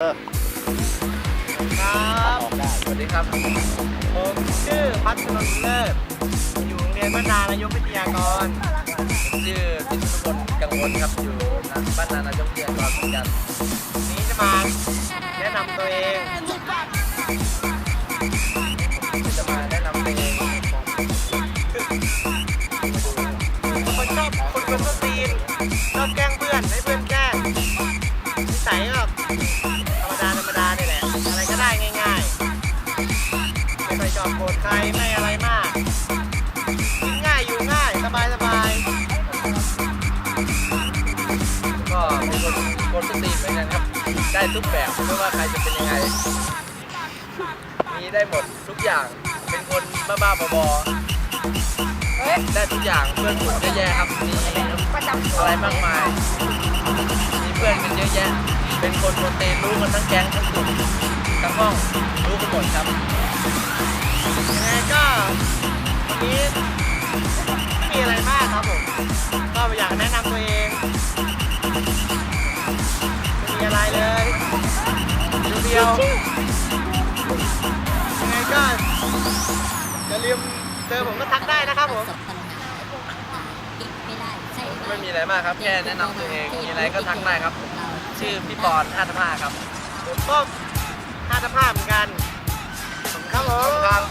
ครับ สวัสดีครับ ผมชื่อพัฒนนท์เลิศ อยู่โรงเรียนบ้านนานายกวิทยากรผมชื่อพิษณุพลกังวลครับ อยู่บ้านนานายกเรียนรเหมือนกันวันนี้จะมาแนะนำตัวเองจะมาแนะนำตัวเองคนชอบคนเป็นต้นตีนชอบแกล้งเพื่อนให้เพื่อนแกล้งนิสัยแบบ ไม่ค่อยชอบโกรธใครไม่อะไรมากกินง่ายอยู่ง่ายสบายสบายก็เป็นคนคนสตรีมเหมือนกันครับ ได้ทุกแบบไม่ว่าใครจะเป็นยังไง มีได้หมดทุกอย่างเป็นคนบ้าๆบอๆได้ทุกอย่างเพื่อนฝูงเยอะแยะครับมีอะไรมากมายมีเพื่อนกันเยอะแยะ เป็นคนโปรตีนรู้กันทั้งแก๊งทั้งกลุ่ม ทั้งห้องรู้กันหมดครับยังไงก็วันนี้ไม่มีอะไรมากครับผมก็อยากแนะนำตัวเองไม่มีอะไรเลยเดียวๆยังไงก็อย่าลืมเจอผมก็ทักได้นะครับผมไม่มีอะไรมากครับแค่แนะนำตัวเองมีอะไรก็ทักได้ครับ ชื่อพี่ปอนท่าทผ้าครับผมก็ ห้าตภาพเหมือนกันขอบคุณครับผมครับ